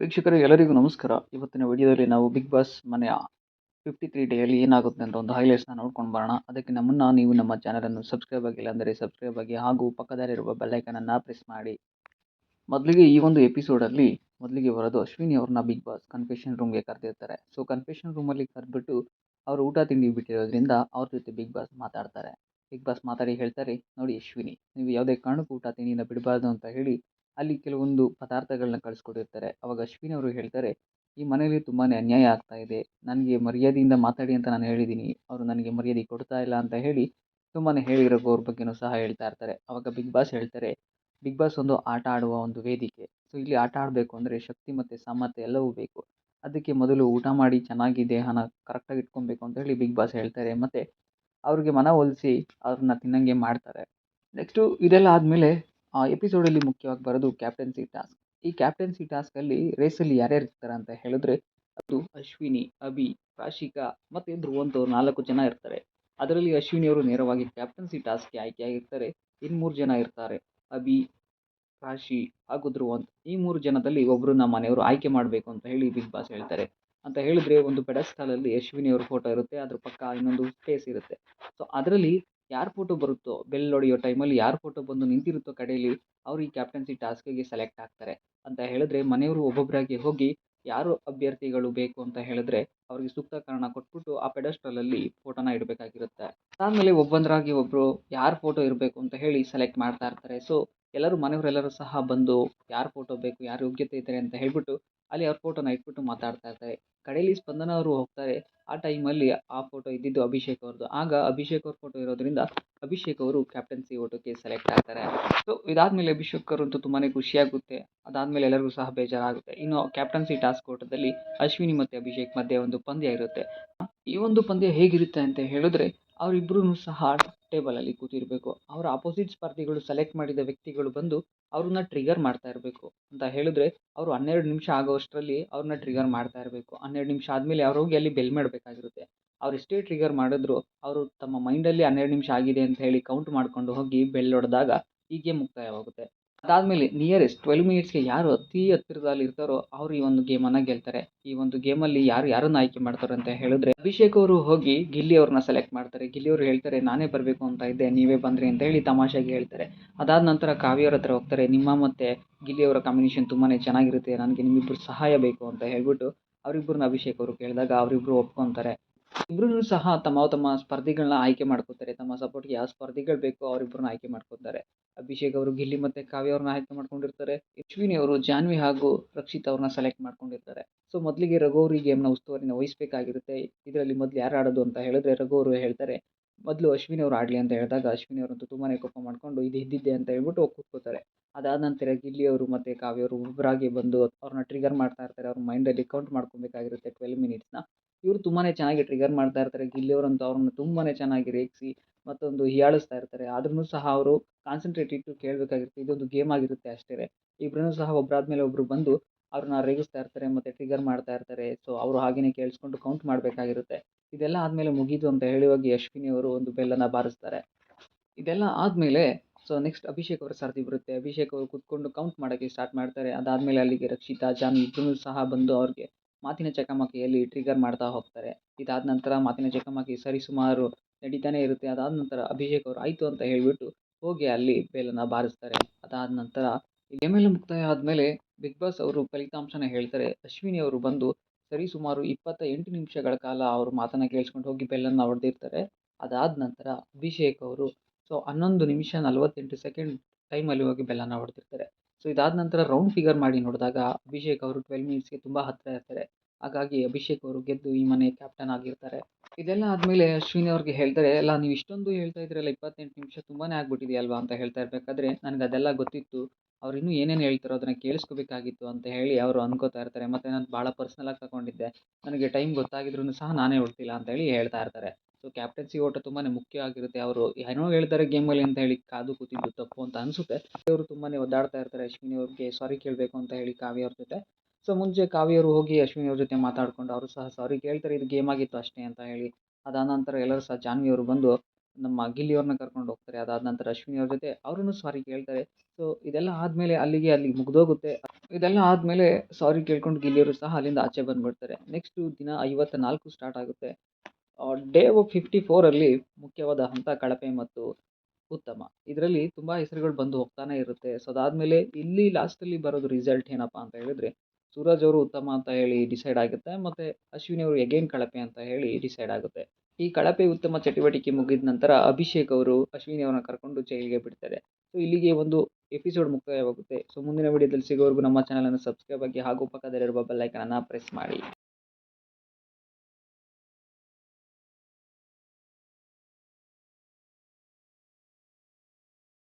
ವೀಕ್ಷಕರೇ, ಎಲ್ಲರಿಗೂ ನಮಸ್ಕಾರ. ಇವತ್ತಿನ ವಿಡಿಯೋದಲ್ಲಿ ನಾವು ಬಿಗ್ ಬಾಸ್ ಮನೆಯ ಫಿಫ್ಟಿ ತ್ರೀ ಡೇಯಲ್ಲಿ ಏನಾಗುತ್ತೆ ಅಂತ ಒಂದು ಹೈಲೈಟ್ಸ್ನ ನೋಡ್ಕೊಂಡು ಬರೋಣ. ಅದಕ್ಕಿಂತ ಮುನ್ನ ನೀವು ನಮ್ಮ ಚಾನಲನ್ನು ಸಬ್ಸ್ಕ್ರೈಬ್ ಆಗಿಲ್ಲ ಅಂದರೆ ಸಬ್ಸ್ಕ್ರೈಬ್ ಆಗಿ ಹಾಗೂ ಪಕ್ಕದಲ್ಲಿರುವ ಬೆಲ್ಲೈಕನನ್ನು ಪ್ರೆಸ್ ಮಾಡಿ. ಮೊದಲಿಗೆ ಈ ಒಂದು ಎಪಿಸೋಡಲ್ಲಿ ಮೊದಲಿಗೆ ಬರೋದು ಅಶ್ವಿನಿ ಅವ್ರನ್ನ ಬಿಗ್ ಬಾಸ್ ಕನ್ಫೆಷನ್ ರೂಮ್ಗೆ ಕರೆದಿರ್ತಾರೆ. ಸೊ ಕನ್ಫೆಷನ್ ರೂಮಲ್ಲಿ ಕರೆದ್ಬಿಟ್ಟು ಅವರು ಊಟ ತಿಂಡಿ ಬಿಟ್ಟಿರೋದ್ರಿಂದ ಅವ್ರ ಜೊತೆ ಬಿಗ್ ಬಾಸ್ ಮಾತಾಡ್ತಾರೆ. ಬಿಗ್ ಬಾಸ್ ಮಾತಾಡಿ ಹೇಳ್ತಾರೆ, ನೋಡಿ ಅಶ್ವಿನಿ, ನೀವು ಯಾವುದೇ ಕಾರಣಕ್ಕೂ ಊಟ ತಿಂಡಿನ ಬಿಡಬಾರ್ದು ಅಂತ ಹೇಳಿ ಅಲ್ಲಿ ಕೆಲವೊಂದು ಪದಾರ್ಥಗಳನ್ನ ಕಳಿಸ್ಕೊಟ್ಟಿರ್ತಾರೆ. ಅವಾಗ ಅಶ್ವಿನ್ ಅವರು ಹೇಳ್ತಾರೆ, ಈ ಮನೆಯಲ್ಲಿ ತುಂಬಾ ಅನ್ಯಾಯ ಆಗ್ತಾ ಇದೆ. ನನಗೆ ಮರ್ಯಾದೆಯಿಂದ ಮಾತಾಡಿ ಅಂತ ನಾನು ಹೇಳಿದ್ದೀನಿ ಅವರು ನನಗೆ ಮರ್ಯಾದೆ ಕೊಡ್ತಾ ಇಲ್ಲ ಅಂತ ಹೇಳಿ ತುಂಬಾ ಹೇಳಿರೋ ಅವ್ರ ಬಗ್ಗೆನೂ ಸಹ ಹೇಳ್ತಾ ಇರ್ತಾರೆ. ಅವಾಗ ಬಿಗ್ ಬಾಸ್ ಹೇಳ್ತಾರೆ, ಬಿಗ್ ಬಾಸ್ ಒಂದು ಆಟ ಆಡುವ ಒಂದು ವೇದಿಕೆ. ಸೊ ಇಲ್ಲಿ ಆಟ ಆಡಬೇಕು ಅಂದರೆ ಶಕ್ತಿ ಮತ್ತು ಸಾಮರ್ಥ್ಯ ಎಲ್ಲವೂ ಬೇಕು. ಅದಕ್ಕೆ ಮೊದಲು ಊಟ ಮಾಡಿ ಚೆನ್ನಾಗಿ ದೇಹನ ಕರೆಕ್ಟಾಗಿ ಇಟ್ಕೊಬೇಕು ಅಂತ ಹೇಳಿ ಬಿಗ್ ಬಾಸ್ ಹೇಳ್ತಾರೆ. ಮತ್ತು ಅವ್ರಿಗೆ ಮನವೊಲಿಸಿ ಅವ್ರನ್ನ ತಿನ್ನಂಗೆ ಮಾಡ್ತಾರೆ. ನೆಕ್ಸ್ಟು ಇದೆಲ್ಲ ಆದಮೇಲೆ ಆ ಎಪಿಸೋಡಲ್ಲಿ ಮುಖ್ಯವಾಗಿ ಬರೋದು ಕ್ಯಾಪ್ಟನ್ಸಿ ಟಾಸ್ಕ್ ಈ ಕ್ಯಾಪ್ಟನ್ಸಿ ಟಾಸ್ಕಲ್ಲಿ ರೇಸಲ್ಲಿ ಯಾರ್ಯಾರು ಇರ್ತಾರೆ ಅಂತ ಹೇಳಿದ್ರೆ ಅದು ಅಶ್ವಿನಿ, ಅಭಿ, ಪ್ರಾಶಿಕಾ ಮತ್ತು ಧ್ರುವಂತವ್ರು ನಾಲ್ಕು ಜನ ಇರ್ತಾರೆ. ಅದರಲ್ಲಿ ಅಶ್ವಿನಿ ಅವರು ನೇರವಾಗಿ ಕ್ಯಾಪ್ಟನ್ಸಿ ಟಾಸ್ಕ್ಗೆ ಆಯ್ಕೆಯಾಗಿರ್ತಾರೆ. ಇನ್ನು ಮೂರು ಜನ ಇರ್ತಾರೆ. ಅಭಿ ರಾಶಿ ಹಾಗೂ ಧ್ರುವಂತ್. ಈ ಮೂರು ಜನದಲ್ಲಿ ನಮ್ಮ ಮನೆಯವರು ಆಯ್ಕೆ ಮಾಡಬೇಕು ಅಂತ ಹೇಳಿ ಬಿಗ್ ಬಾಸ್ ಹೇಳ್ತಾರೆ. ಅಂತ ಹೇಳಿದ್ರೆ ಒಂದು ಪೆಡಸ್ಟಾಲಲ್ಲಿ ಅಶ್ವಿನಿ ಅವ್ರ ಫೋಟೋ ಇರುತ್ತೆ. ಅದ್ರ ಪಕ್ಕ ಇನ್ನೊಂದು ಸ್ಪೇಸ್ ಇರುತ್ತೆ. ಸೊ ಅದರಲ್ಲಿ ಯಾರ ಫೋಟೋ ಬರುತ್ತೋ, ಬೆಲ್ ಹೊಡೆಯೋ ಟೈಮಲ್ಲಿ ಯಾರ ಫೋಟೋ ಬಂದು ನಿಂತಿರುತ್ತೋ ಕಡೆಯಲ್ಲಿ ಅವರು ಈ ಕ್ಯಾಪ್ಟನ್ಸಿ ಟಾಸ್ಕಿಗೆ ಸೆಲೆಕ್ಟ್ ಆಗ್ತಾರೆ. ಅಂತ ಹೇಳಿದ್ರೆ ಮನೆಯವರು ಒಬ್ಬೊಬ್ಬರಾಗಿ ಹೋಗಿ ಯಾರು ಅಭ್ಯರ್ಥಿಗಳು ಬೇಕು ಅಂತ ಹೇಳಿದ್ರೆ ಅವರಿಗೆ ಸೂಕ್ತ ಕಾರಣ ಕೊಟ್ಬಿಟ್ಟು ಆ ಪೆಡಸ್ಟಲಲ್ಲಿ ಫೋಟೋನ ಇಡಬೇಕಾಗಿರುತ್ತೆ. ಆಮೇಲೆ ಒಬ್ಬೊಂದರಾಗಿ ಒಬ್ಬರು ಯಾರ ಫೋಟೋ ಇರಬೇಕು ಅಂತ ಹೇಳಿ ಸೆಲೆಕ್ಟ್ ಮಾಡ್ತಾ ಇರ್ತಾರೆ. ಸೊ ಎಲ್ಲರೂ ಮನೆಯವರೆಲ್ಲರೂ ಸಹ ಬಂದು ಯಾರ ಫೋಟೋ ಬೇಕು, ಯಾರು ಯೋಗ್ಯತೆ ಇದ್ದಾರೆ ಅಂತ ಹೇಳ್ಬಿಟ್ಟು ಅಲ್ಲಿ ಅವ್ರ ಫೋಟೋನ ಇಟ್ಬಿಟ್ಟು ಮಾತಾಡ್ತಾ ಇರ್ತಾರೆ. ಕಡೆಯಲ್ಲಿ ಸ್ಪಂದನ ಅವರು ಹೋಗ್ತಾರೆ. ಆ ಟೈಮಲ್ಲಿ ಆ ಫೋಟೋ ಇದ್ದಿದ್ದು ಅಭಿಷೇಕ್ ಅವ್ರದ್ದು ಆಗ ಅಭಿಷೇಕ್ ಅವ್ರ ಫೋಟೋ ಇರೋದ್ರಿಂದ ಅಭಿಷೇಕ್ ಅವರು ಕ್ಯಾಪ್ಟನ್ಸಿ ಓಟಕ್ಕೆ ಸೆಲೆಕ್ಟ್ ಆಗ್ತಾರೆ. ಸೊ ಇದಾದಮೇಲೆ ಅಭಿಷೇಕ್ ಅವರಂತೂ ತುಂಬಾ ಖುಷಿಯಾಗುತ್ತೆ. ಅದಾದಮೇಲೆ ಎಲ್ಲರಿಗೂ ಸಹ ಬೇಜಾರಾಗುತ್ತೆ. ಇನ್ನು ಕ್ಯಾಪ್ಟನ್ಸಿ ಟಾಸ್ಕ್ ಓಟದಲ್ಲಿ ಅಶ್ವಿನಿ ಮತ್ತು ಅಭಿಷೇಕ್ ಮಧ್ಯೆ ಒಂದು ಪಂದ್ಯ ಇರುತ್ತೆ. ಈ ಒಂದು ಪಂದ್ಯ ಹೇಗಿರುತ್ತೆ ಅಂತ ಹೇಳಿದ್ರೆ ಅವರಿಬ್ಬರೂ ಸಹ ಟೇಬಲಲ್ಲಿ ಕೂತಿರಬೇಕು. ಅವರ ಅಪೋಸಿಟ್ ಸ್ಪರ್ಧಿಗಳು ಸೆಲೆಕ್ಟ್ ಮಾಡಿದ ವ್ಯಕ್ತಿಗಳು ಬಂದು ಅವ್ರನ್ನ ಟ್ರಿಗರ್ ಮಾಡ್ತಾ ಇರಬೇಕು. ಅಂತ ಹೇಳಿದ್ರೆ ಅವರು ಹನ್ನೆರಡು ನಿಮಿಷ ಆಗೋವಷ್ಟರಲ್ಲಿ ಅವ್ರನ್ನ ಟ್ರಿಗರ್ ಮಾಡ್ತಾ ಇರಬೇಕು. ಹನ್ನೆರಡು ನಿಮಿಷ ಆದಮೇಲೆ ಅವ್ರು ಹೋಗಿ ಅಲ್ಲಿ ಬೆಲ್ ಮಾಡಬೇಕಾಗಿರುತ್ತೆ. ಅವ್ರು ಎಷ್ಟೇ ಟ್ರಿಗರ್ ಮಾಡಿದ್ರು ಅವರು ತಮ್ಮ ಮೈಂಡಲ್ಲಿ ಹನ್ನೆರಡು ನಿಮಿಷ ಆಗಿದೆ ಅಂತ ಹೇಳಿ ಕೌಂಟ್ ಮಾಡಿಕೊಂಡು ಹೋಗಿ ಬೆಲ್ ಹೊಡೆದಾಗ ಗೇಮ್ ಮುಕ್ತಾಯವಾಗುತ್ತೆ. ಅದಾದಮೇಲೆ ನಿಯರೆಸ್ಟ್ ಟ್ವೆಲ್ ಮಿನಿಟ್ಸ್ಗೆ ಯಾರು ಅತಿ ಹತ್ತಿರದಲ್ಲಿ ಇರ್ತಾರೋ ಅವರು ಈ ಒಂದು ಗೇಮನ್ನು ಗೆಲ್ತಾರೆ. ಈ ಒಂದು ಗೇಮಲ್ಲಿ ಯಾರು ಯಾರನ್ನು ಆಯ್ಕೆ ಮಾಡ್ತಾರೆ ಅಂತ ಹೇಳಿದ್ರೆ ಅಭಿಷೇಕ್ ಅವರು ಹೋಗಿ ಗಿಲ್ಲಿ ಅವ್ರನ್ನ ಸೆಲೆಕ್ಟ್ ಮಾಡ್ತಾರೆ. ಗಿಲ್ಲಿ ಅವರು ಹೇಳ್ತಾರೆ, ನಾನೇ ಬರಬೇಕು ಅಂತ ಇದ್ದೆ, ನೀವೇ ಬಂದ್ರಿ ಅಂತ ಹೇಳಿ ತಮಾಷೆಗೆ ಹೇಳ್ತಾರೆ. ಅದಾದ ನಂತರ ಕಾವ್ಯವ್ರ ಹತ್ರ ಹೋಗ್ತಾರೆ, ನಿಮ್ಮ ಮತ್ತೆ ಗಿಲ್ಲಿ ಅವರ ಕಾಂಬಿನೇಷನ್ ತುಂಬಾನೇ ಚೆನ್ನಾಗಿರುತ್ತೆ, ನನಗೆ ನಿಮ್ಮಿಬ್ಬರು ಸಹಾಯ ಬೇಕು ಅಂತ ಹೇಳ್ಬಿಟ್ಟು ಅವರಿಬ್ಬರನ್ನ ಅಭಿಷೇಕ್ ಅವರು ಕೇಳಿದಾಗ ಅವರಿಬ್ಬರು ಒಪ್ಕೊತಾರೆ. ಇಬ್ಬರೂ ಸಹ ತಮ್ಮ ತಮ್ಮ ಸ್ಪರ್ಧಿಗಳನ್ನ ಆಯ್ಕೆ ಮಾಡ್ಕೋತಾರೆ. ತಮ್ಮ ಸಪೋರ್ಟ್ಗೆ ಯಾವ ಸ್ಪರ್ಧಿಗಳು ಬೇಕೋ ಅವರಿಬ್ಬರನ್ನ ಆಯ್ಕೆ ಮಾಡ್ಕೋತಾರೆ. ಅಭಿಷೇಕ್ ಅವರು, ಗಿಲ್ಲಿ ಮತ್ತು ಕಾವ್ಯ ಅವ್ರನ್ನ ಆಯ್ಕೆ ಮಾಡ್ಕೊಂಡಿರ್ತಾರೆ. ಅಶ್ವಿನಿ ಅವರು, ಜಾನ್ವಿ ಹಾಗೂ ರಕ್ಷಿತ್ ಅವ್ರನ್ನ ಸೆಲೆಕ್ಟ್ ಮಾಡ್ಕೊಂಡಿರ್ತಾರೆ. ಸೊ ಮೊದಲಿಗೆ ರಘುವರಿ ಗೇಮ್ನ ಉಸ್ತುವಾರಿನ ವಹಿಸಬೇಕಾಗಿರುತ್ತೆ. ಇದರಲ್ಲಿ ಮೊದಲು ಯಾರು ಆಡೋದು ಅಂತ ಹೇಳಿದ್ರೆ ರಘು ಹೇಳ್ತಾರೆ, ಮೊದಲು ಅಶ್ವಿನಿ ಅವರು ಆಡಲಿ ಅಂತ ಹೇಳಿದಾಗ ಅಶ್ವಿನಿ ಅವರಂತೂ ತುಂಬಾ ಕೋಪ ಮಾಡಿಕೊಂಡು ಇದು ಇದ್ದಿದ್ದೆ ಅಂತ ಹೇಳ್ಬಿಟ್ಟು ಕೂತ್ಕೋತಾರೆ. ಅದಾದ ನಂತರ ಗಿಲ್ಲಿ ಅವರು ಮತ್ತು ಕಾವ್ಯ ಅವರು ಒಬ್ಬರಾಗಿ ಬಂದು ಅವ್ರನ್ನ ಟ್ರಿಗರ್ ಮಾಡ್ತಾ ಇರ್ತಾರೆ. ಅವ್ರ ಮೈಂಡಲ್ಲಿ ಕೌಂಟ್ ಮಾಡ್ಕೊಬೇಕಾಗಿರುತ್ತೆ ಟ್ವೆಲ್ ಮಿನಿಟ್ಸ್ನ ಇವರು ತುಂಬಾ ಚೆನ್ನಾಗಿ ಟ್ರಿಗರ್ ಮಾಡ್ತಾ ಇರ್ತಾರೆ. ಅವರಂತೂ ಅವ್ರನ್ನ ತುಂಬಾ ಚೆನ್ನಾಗಿ ರೇಗಿಸಿ ಮತ್ತೊಂದು ಹೀಯಾಳಿಸ್ತಾ ಇರ್ತಾರೆ. ಆದ್ರೂ ಸಹ ಅವರು ಕಾನ್ಸಂಟ್ರೇಟ್ ಇಟ್ಟು ಕೇಳಬೇಕಾಗಿರುತ್ತೆ. ಇದೊಂದು ಗೇಮ್ ಆಗಿರುತ್ತೆ ಅಷ್ಟೇ. ಇಬ್ಬರೂ ಸಹ ಒಬ್ಬರಾದ್ಮೇಲೆ ಒಬ್ಬರು ಬಂದು ಅವ್ರನ್ನ ರೇಗಿಸ್ತಾ ಇರ್ತಾರೆ, ಮತ್ತು ಟ್ರಿಗರ್ ಮಾಡ್ತಾ ಇರ್ತಾರೆ. ಸೊ ಅವರು ಹಾಗೆಯೇ ಕೇಳಿಸ್ಕೊಂಡು ಕೌಂಟ್ ಮಾಡಬೇಕಾಗಿರುತ್ತೆ. ಇದೆಲ್ಲ ಆದಮೇಲೆ ಮುಗಿದು ಅಂತ ಹೇಳುವಾಗ ಅಶ್ವಿನಿ ಅವರು ಒಂದು ಬೆಲ್ಲನ್ನು ಬಾರಿಸ್ತಾರೆ. ಇದೆಲ್ಲ ಆದಮೇಲೆ ಸೊ ನೆಕ್ಸ್ಟ್ ಅಭಿಷೇಕ್ ಅವರ ಸರದಿ ಬರುತ್ತೆ. ಅಭಿಷೇಕ್ ಅವರು ಕೂತ್ಕೊಂಡು ಕೌಂಟ್ ಮಾಡೋಕ್ಕೆ ಸ್ಟಾರ್ಟ್ ಮಾಡ್ತಾರೆ. ಅದಾದಮೇಲೆ ಅಲ್ಲಿಗೆ ರಕ್ಷಿತಾ ಜಾನ್ ಇಬ್ಬರೂ ಸಹ ಬಂದು ಅವ್ರಿಗೆ ಮಾತಿನ ಚಕಮಕಿಯಲ್ಲಿ ಟ್ರಿಗರ್ ಮಾಡ್ತಾ ಹೋಗ್ತಾರೆ. ಇದಾದ ನಂತರ ಮಾತಿನ ಚಕಮಕಿ ಸರಿಸುಮಾರು ನಡೀತಾನೆ ಇರುತ್ತೆ. ಅದಾದ ನಂತರ ಅಭಿಷೇಕ್ ಅವರು ಆಯಿತು ಅಂತ ಹೇಳಿಬಿಟ್ಟು ಹೋಗಿ ಅಲ್ಲಿ ಬೇಲನ್ನು ಬಾರಿಸ್ತಾರೆ. ಅದಾದ ನಂತರ ಈ ಗೇಮೆಲ್ಲ ಮುಕ್ತಾಯ ಆದಮೇಲೆ ಬಿಗ್ ಬಾಸ್ ಅವರು ಫಲಿತಾಂಶನ ಹೇಳ್ತಾರೆ. ಅಶ್ವಿನಿ ಅವರು ಬಂದು ಸರಿಸುಮಾರು ಇಪ್ಪತ್ತ ಎಂಟು ನಿಮಿಷಗಳ ಕಾಲ ಅವರು ಮಾತನ್ನು ಕೇಳಿಸ್ಕೊಂಡು ಹೋಗಿ ಬೆಲ್ಲನ್ನು ಹೊಡೆದಿರ್ತಾರೆ. ಅದಾದ ನಂತರ ಅಭಿಷೇಕ್ ಅವರು ಸೊ ಹನ್ನೊಂದು ನಿಮಿಷ ನಲವತ್ತೆಂಟು ಸೆಕೆಂಡ್ ಟೈಮಲ್ಲಿ ಹೋಗಿ ಬೆಲ್ಲನ್ನು ಹೊಡೆದಿರ್ತಾರೆ. ಸೊ ಇದಾದ ನಂತರ ರೌಂಡ್ ಫಿಗರ್ ಮಾಡಿ ನೋಡಿದಾಗ ಅಭಿಷೇಕ್ ಅವರು ಟ್ವೆಲ್ ಮಿನಿಟ್ಸ್ಗೆ ತುಂಬ ಹತ್ತಿರ ಇರ್ತಾರೆ. ಹಾಗಾಗಿ ಅಭಿಷೇಕ್ ಅವರು ಗೆದ್ದು ಈ ಮನೆ ಕ್ಯಾಪ್ಟನ್ ಆಗಿರ್ತಾರೆ. ಇದೆಲ್ಲ ಆದಮೇಲೆ ಅಶ್ವಿನಿ ಅವ್ರಿಗೆ ಹೇಳ್ತಾರೆ, ಅಲ್ಲ, ನೀವು ಇಷ್ಟೊಂದು ಹೇಳ್ತಾ ಇದ್ರಲ್ಲ ಇಪ್ಪತ್ತೆಂಟು ನಿಮಿಷ ತುಂಬಾ ಆಗ್ಬಿಟ್ಟಿದೆಯಲ್ವಾ ಅಂತ ಹೇಳ್ತಾ ಇರಬೇಕಾದ್ರೆ ನನಗೆ ಅದೆಲ್ಲ ಗೊತ್ತಿತ್ತು. ಅವ್ರು ಇನ್ನೂ ಏನೇನು ಹೇಳ್ತಾರೋ ಅದನ್ನು ಕೇಳಿಸ್ಕೋಬೇಕಾಗಿತ್ತು ಅಂತ ಹೇಳಿ ಅವರು ಅನ್ಕೋತಾ ಇರ್ತಾರೆ. ಮತ್ತು ನಾನು ಭಾಳ ಪರ್ಸ್ನಲಾಗಿ ತಗೊಂಡಿದ್ದೆ ನನಗೆ ಟೈಮ್ ಗೊತ್ತಾಗಿದ್ರೂ ಸಹ ನಾನೇ ಹುಡ್ತಿಲ್ಲ ಅಂತ ಹೇಳಿ ಹೇಳ್ತಾ ಇರ್ತಾರೆ. ಸೊ ಕ್ಯಾಪ್ಟನ್ಸಿ ಓಟ ತುಂಬಾ ಮುಖ್ಯ ಆಗಿರುತ್ತೆ. ಅವರು ಏನೋ ಹೇಳ್ತಾರೆ ಗೇಮಲ್ಲಿ ಅಂತ ಹೇಳಿ ಕಾದು ಕೂತಿದ್ದು ತಪ್ಪು ಅಂತ ಅನಿಸುತ್ತೆ. ಅವರು ತುಂಬಾ ಒದ್ದಾಡ್ತಾ ಇರ್ತಾರೆ ಅಶ್ವಿನಿ ಅವ್ರಿಗೆ, ಸಾರಿ ಕೇಳಬೇಕು ಅಂತ ಹೇಳಿ ಕಾವ್ಯ ಅವ್ರ ಜೊತೆ. ಸೊ ಮುಂಚೆ ಕಾವ್ಯವರು ಹೋಗಿ ಅಶ್ವಿನಿ ಅವ್ರ ಜೊತೆ ಮಾತಾಡ್ಕೊಂಡು, ಅವರು ಸಹ ಸಾರಿ ಕೇಳ್ತಾರೆ, ಇದು ಗೇಮ್ ಆಗಿತ್ತು ಅಷ್ಟೇ ಅಂತ ಹೇಳಿ, ಅದಾದ ನಂತರ ಎಲ್ಲರೂ ಸಹ ಜಾನ್ವಿ ಅವರು ಬಂದು ನಮ್ಮ ಗಿಲ್ಲಿ ಅವ್ರನ್ನ ಕರ್ಕೊಂಡು ಹೋಗ್ತಾರೆ. ಅದಾದ ನಂತರ ಅಶ್ವಿನಿ ಅವ್ರ ಜೊತೆ ಅವ್ರೂ ಸಾರಿ ಕೇಳ್ತಾರೆ. ಸೊ ಇದೆಲ್ಲ ಆದಮೇಲೆ ಅಲ್ಲಿಗೆ ಅಲ್ಲಿ ಮುಗಿದೋಗುತ್ತೆ. ಇದೆಲ್ಲ ಆದಮೇಲೆ ಸಾರಿ ಕೇಳ್ಕೊಂಡು ಗಿಲ್ಲಿಯವರು ಸಹ ಅಲ್ಲಿಂದ ಆಚೆ ಬಂದುಬಿಡ್ತಾರೆ. ನೆಕ್ಸ್ಟು ದಿನ ಐವತ್ತ ನಾಲ್ಕು ಸ್ಟಾರ್ಟ್ ಆಗುತ್ತೆ. ಡೇ ಫಿಫ್ಟಿ ಫೋರಲ್ಲಿ ಮುಖ್ಯವಾದ ಹಂತ, ಕಳಪೆ ಮತ್ತು ಉತ್ತಮ. ಇದರಲ್ಲಿ ತುಂಬ ಹೆಸರುಗಳು ಬಂದು ಹೋಗ್ತಾನೆ ಇರುತ್ತೆ. ಸೊ ಅದಾದಮೇಲೆ ಇಲ್ಲಿ ಲಾಸ್ಟಲ್ಲಿ ಬರೋದು ರಿಸಲ್ಟ್ ಏನಪ್ಪ ಅಂತ ಹೇಳಿದರೆ, ಸೂರಜ್ ಅವರು ಉತ್ತಮ ಅಂತ ಹೇಳಿ ಡಿಸೈಡ್ ಆಗುತ್ತೆ, ಮತ್ತು ಅಶ್ವಿನಿ ಅವರು ಎಗೇನ್ ಕಳಪೆ ಅಂತ ಹೇಳಿ ಡಿಸೈಡ್ ಆಗುತ್ತೆ. ಈ ಕಳಪೆ, ಉತ್ತಮ ಚಟುವಟಿಕೆ ಮುಗಿದ ನಂತರ ಅಭಿಷೇಕ್ ಅವರು ಅಶ್ವಿನಿ ಅವರನ್ನ ಕರ್ಕೊಂಡು ಜೈಲಿಗೆ ಬಿಡ್ತಾರೆ. ಸೊ ಇಲ್ಲಿಗೆ ಒಂದು ಎಪಿಸೋಡ್ ಮುಕ್ತಾಯವಾಗುತ್ತೆ. ಸೊ ಮುಂದಿನ ವಿಡಿಯೋದಲ್ಲಿ ಸಿಗೋವರೆಗೂ ನಮ್ಮ ಚಾನಲನ್ನು ಸಬ್ಸ್ಕ್ರೈಬ್ ಆಗಿ ಹಾಗೂ ಪಕ್ಕದಲ್ಲಿರುವ ಬೆಲ್ಲೈಕನನ್ನು ಪ್ರೆಸ್ ಮಾಡಿ.